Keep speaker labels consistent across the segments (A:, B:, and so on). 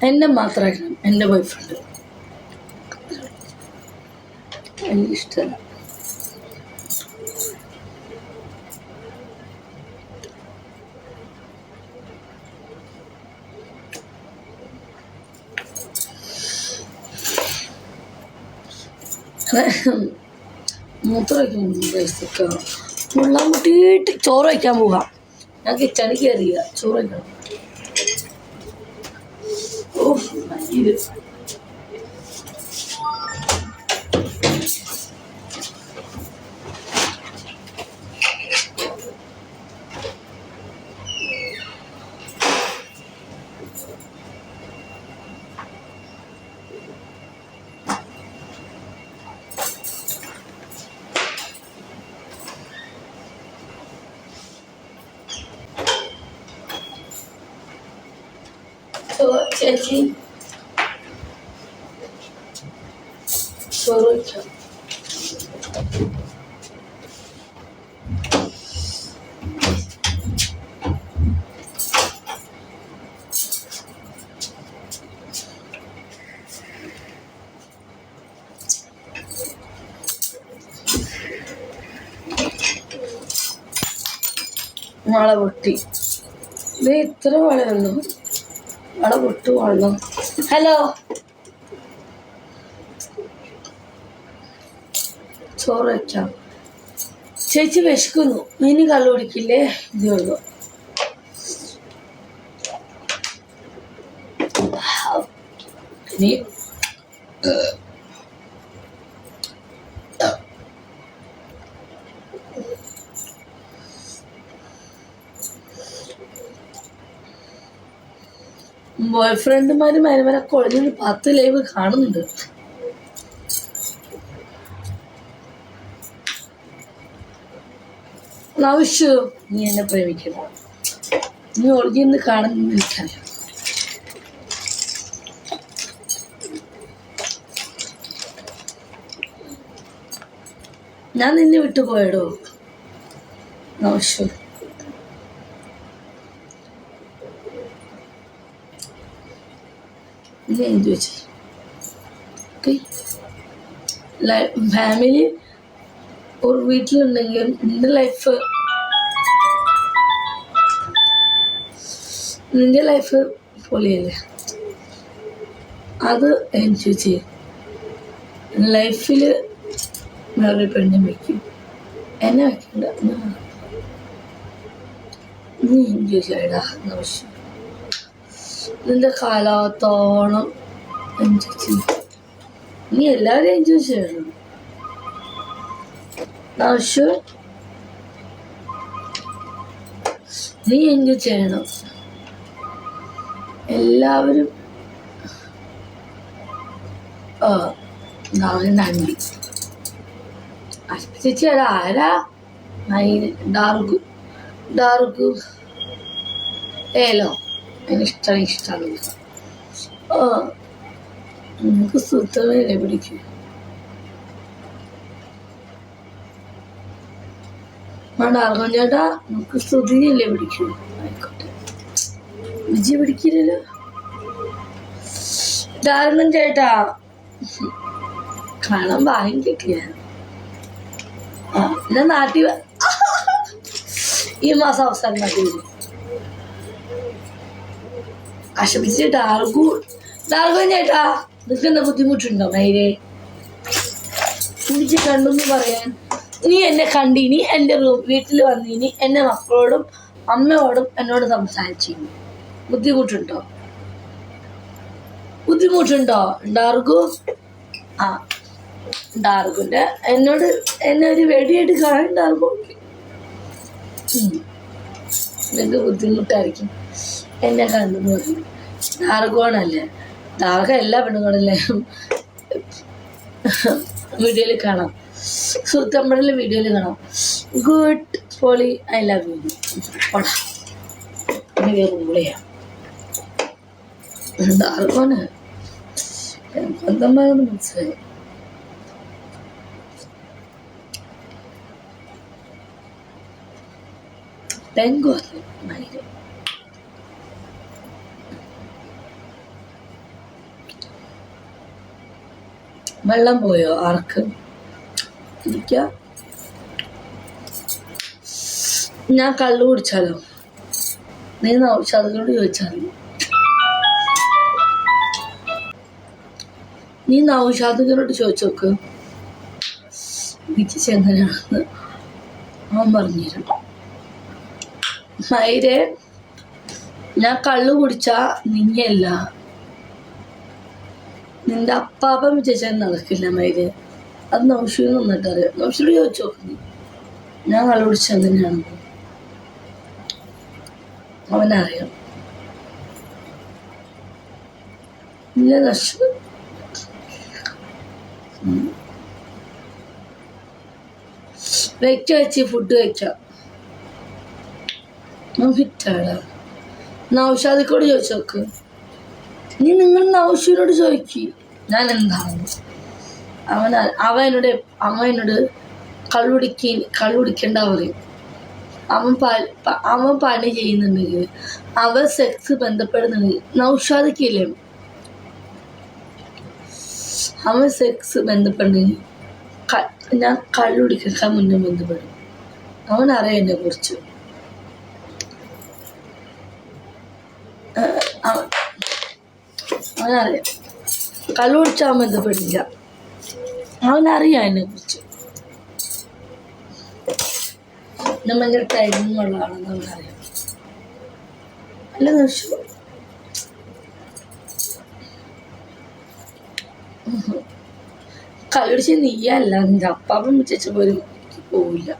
A: എന്നെ മാത്രമാക്കണം എന്റെ boy friend എനിക്ക് ഇഷ്ടമല്ല മൂത്ര മുമ്പേക്ക് മുള്ളാൻ മുട്ടിയിട്ട് ചോറ് വയ്ക്കാൻ പോവാം. ഞാൻ കിച്ചണിൽ കയറിയ ചോറ് വയ്ക്കണം ഓ ഇത് ചോ- ചേച്ചി. വള പൊട്ടി ഇത് ഇത്ര വളയുള്ളൂ വള പൊട്ടു വെള്ളം ഹലോ? ചോറ് വയ്ക്കാം ചേച്ചി വിശക്കുന്നു. ഇനി കള്ളു കുടിക്കില്ലേ? ഇതേ ഉള്ളൂ. ഇനി ബോയ് ഫ്രണ്ടുമാരും മരുമരെ കൊഴഞ്ഞൊരു പത്ത് ലൈവ് കാണുന്നുണ്ട്. നവശ്യു നീ എന്നെ പ്രേമിക്കണം? നീ ഒളിഞ്ഞിന്ന് കാണുന്ന എനിക്കറിയാം ഞാൻ നിന്നെ വിട്ടു പോയടോ നവശ്യു എന്ത് വെച്ച് ഓക്കെ ഫാമിലി ഒരു വീട്ടിലുണ്ടെങ്കിൽ നിന്റെ ലൈഫ് നിന്റെ ലൈഫ് പൊളിയല്ലേ അത് എൻജോയ് ചെയ്യും ലൈഫിൽ വേറെ പെണ്ണും വയ്ക്കും എന്നെ വയ്ക്കണ്ട നീ എൻജോയ് ചെയ്യടാ ആവശ്യം നിന്റെ കാലത്തോളം എൻജോയ് ചെയ്യും നീ എല്ലാവരും എൻജോയ് ചെയ്യണം. നീ എൻജോയ് ചെയ്യണം. എല്ലാവരും ആ നന്ദി. ചേച്ചി ആരാ? ആരാ ഡാർക്കു ഡാർക്കു ഏലോ. എനിക്കിഷ്ടമാണ് ഇഷ്ടമാണ്. ഓ നമുക്ക് സുത്തമേലെ പിടിക്കും മണ്ടാർഗം ചേട്ടാ നമുക്ക് സ്തുതിയല്ലേ പിടിക്കൂ ആയിക്കോട്ടെ. വിജയ പിടിക്കില്ലല്ലോ ഡാർഗം ചേട്ടാ. കാണാൻ ഭാഗ്യം കിട്ടിയ വ- ഈ മാസം അവസാനം നാട്ടിൽ വരും ആശപിച്ച് ഡാർഗു ഡാർഗു ചേട്ടാ നിൽക്കുന്ന ബുദ്ധിമുട്ടുണ്ടോ മൈരെ? എനിക്ക് കണ്ടെന്ന് പറയാൻ. നീ എന്നെ കണ്ടിനി എന്റെ റൂം വീട്ടിൽ വന്നിനി എന്റെ മക്കളോടും അമ്മയോടും എന്നോട് സംസാരിച്ചിനി ബുദ്ധിമുട്ടുണ്ടോ? ബുദ്ധിമുട്ടുണ്ടോ? ഡാർഗു ആ ഡാർഗുന്റെ എന്നോട് എന്നെ ഒരു വെടിയായിട്ട് കാണാൻ ഡാർഗു നിനക്ക് ബുദ്ധിമുട്ടായിരിക്കും. എന്നെ കണ്ടു പോയി. താർഗോണല്ലേ താർഗ എല്ലാ പെണ്ണുങ്ങളല്ലേ വീഡിയോയിൽ കാണാം. സുഹൃത്തമ്പഴയിലെ വീഡിയോയിൽ കാണാം. ഗുഡ് പോളി ഐ ലവ് യു പോടാ. വേറെ ഉള്ളിയാ ഡാർഗോണ് സ്വന്തമായൊന്ന് മനസ്സിലായി. Tengo മയിൽ. വെള്ളം പോയോ ആർക്ക്? ഞാൻ കള്ളു കുടിച്ചാലോ? നീ നൗഷാദിനോട് ചോദിച്ചാൽ. നീ നൗഷാദിനോട് ചോദിച്ചു നോക്ക്. എനിക്ക് ചെങ്ങനാണെന്ന് അവൻ പറഞ്ഞുതരും മൈരെ ഞാൻ കള്ളു കുടിച്ചാ നിങ്ങല്ല നിന്റെ അപ്പാപ്പൻ വിചാരിച്ചാൽ നടക്കില്ല മൈര് അത് നൗഷീന്ന് നിന്നിട്ട് അറിയാം നൗഷീട് ചോദിച്ചു നോക്കുന്നു ഞാൻ കുടിച്ച എന്തിനാണെന്ന് അവനറിയാം. ഇല്ല നഷ്ട വെച്ച് വെച്ച് ഫുഡ് വെക്കാം ഞാൻ ഫിറ്റാടാ നൗഷാദിക്കോട് ചോദിച്ചു നോക്ക്. നീ നിങ്ങൾ നൗഷീനോട് ചോദിക്ക്. ഞാൻ എന്താണ് അവൻ അവനോട് അമ്മയോട് കള്ളുടിക്ക കള്ളുടിക്കേണ്ട പറയും അവൻ അവൻ പണി ചെയ്യുന്നുണ്ടെങ്കിൽ അവൻ സെക്സ് ബന്ധപ്പെടുന്നുണ്ടെങ്കിൽ നൗഷാദിക്കില്ലേ? അവൻ സെക്സ് ബന്ധപ്പെടുന്നെങ്കിൽ ഞാൻ കള്ളുടിക്കാൻ മുന്നേ ബന്ധപ്പെടും. അവൻ അറിയാം എന്നെ കുറിച്ച്. അവനറിയാം. കള്ളു കുടിച്ച് അവൻ ബന്ധപ്പെടില്ല അവനറിയാം എന്നെ കുറിച്ച്. ഭയങ്കര ടൈമിംഗ് ഉള്ള ആളെന്ന് അവനറിയാം. അല്ല നശു കള്ളുടിച്ച് നീയല്ല. നിന്റെ അപ്പാപ്പൻ വിളിച്ച പോലും പോവില്ല.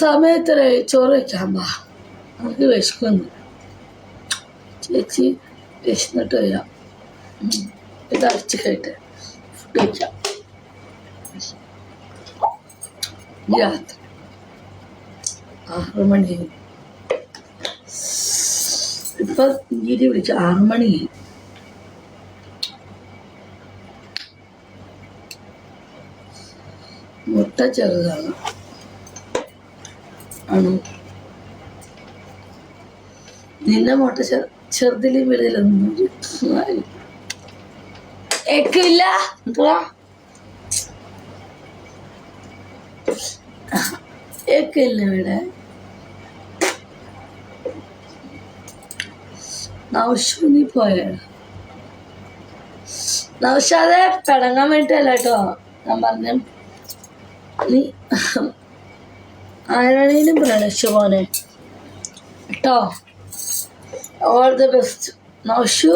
A: സമയത്തര ചോറ് വയ്ക്കാൻ പാ നമുക്ക് വിശക്കുന്നു. ചേച്ചി വിശന്നിട്ട് വരാം. ഇത് അരച്ച് കഴിട്ടെ ഫുഡ് വയ്ക്കാം രാത്രി. ആറ് മണി. ഇപ്പൊ ഗിരി വിളിച്ച ആറ് മണി. മുട്ട ചെറുതാണ്. നിന്നെ മുട്ട ചെറു ചെറുതിലും വലുതിലൊന്നും ഏക്കില്ല എന്തുവാ ഏക്കില്ല ഇവിടെ. നൗഷു നീ പോയ? നൗഷാദെ പിടങ്ങാൻ വേണ്ടിട്ടല്ല കേട്ടോ. ഞാൻ പറഞ്ഞു നീ ആരാണേലും പ്രണയിച്ചു പോനെ കേട്ടോ? All the best Naushu